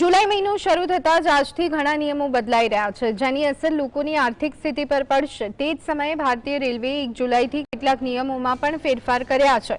જુલાઈ મહિનો શરૂ થતાં જ આજથી ઘણા નિયમો બદલાઈ રહ્યા છે. જેની અસર લોકોની આર્થિક સ્થિતિ પર પડશે. તે જ સમયે ભારતીય રેલવેએ એક જુલાઈથી કેટલાક નિયમોમાં પણ ફેરફાર કર્યા છે.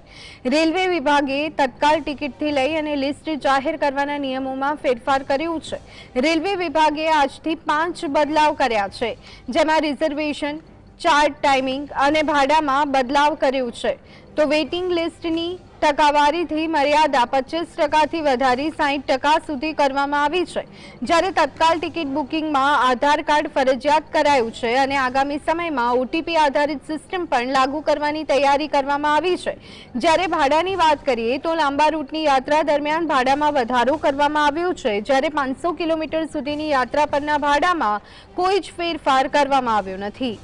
રેલવે વિભાગે તત્કાલ ટિકિટથી લઈ અને લિસ્ટ જાહેર કરવાના નિયમોમાં ફેરફાર કર્યું છે. રેલવે વિભાગે આજથી પાંચ બદલાવ કર્યા છે. જેમાં રિઝર્વેશન ચાર્ટ ટાઈમિંગ અને ભાડામાં બદલાવ કર્યું છે. તો વેઇટિંગ લિસ્ટની ટકાવારીથી મર્યાદા પચીસ ટકાથી વધારી સાહીઠ ટકા સુધી કરવામાં આવી છે. જ્યારે તત્કાલ ટિકિટ બુકિંગમાં આધાર કાર્ડ ફરજિયાત કરાયું છે અને આગામી સમયમાં ઓટીપી આધારિત સિસ્ટમ પણ લાગુ કરવાની તૈયારી કરવામાં આવી છે. જ્યારે ભાડાની વાત કરીએ તો લાંબા રૂટની યાત્રા દરમિયાન ભાડામાં વધારો કરવામાં આવ્યો છે. જ્યારે પાંચસો કિલોમીટર સુધીની યાત્રા પરના ભાડામાં કોઈ જ ફેરફાર કરવામાં આવ્યો નથી.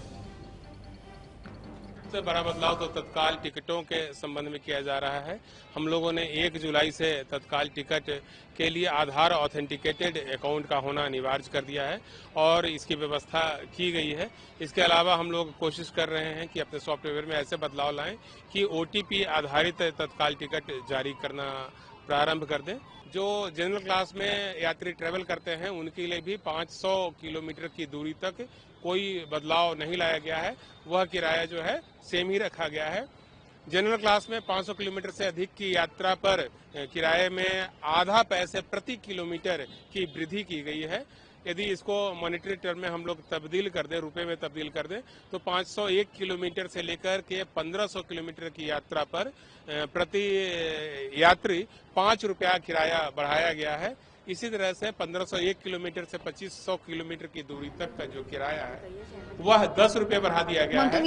सबसे बड़ा बदलाव तो तत्काल टिकटों के संबंध में किया जा रहा है। हम लोगों ने एक जुलाई से तत्काल टिकट के लिए आधार ऑथेंटिकेटेड अकाउंट का होना अनिवार्य कर दिया है और इसकी व्यवस्था की गई है। इसके अलावा हम लोग कोशिश कर रहे हैं कि अपने सॉफ्टवेयर में ऐसे बदलाव लाएँ कि ओटीपी आधारित तत्काल टिकट जारी करना प्रारंभ कर दें। जो जनरल क्लास में यात्री ट्रेवल करते हैं, उनके लिए भी 500 किलोमीटर की दूरी तक कोई बदलाव नहीं लाया गया है। वह किराया जो है सेम ही रखा गया है। जनरल क्लास में 500 किलोमीटर से अधिक की यात्रा पर किराए में आधा पैसे प्रति किलोमीटर की वृद्धि की गई है। यदि इसको मॉनिटरी टर्म में हम लोग तब्दील कर दें रुपए में तब्दील कर दें तो 501 किलोमीटर से लेकर के 1500 किलोमीटर की यात्रा पर प्रति यात्री पाँच रुपया किराया बढ़ाया गया है। इसी तरह से 1501 किलोमीटर से 2500 किलोमीटर की दूरी तक का जो किराया है वह दस रुपये बढ़ा दिया गया है।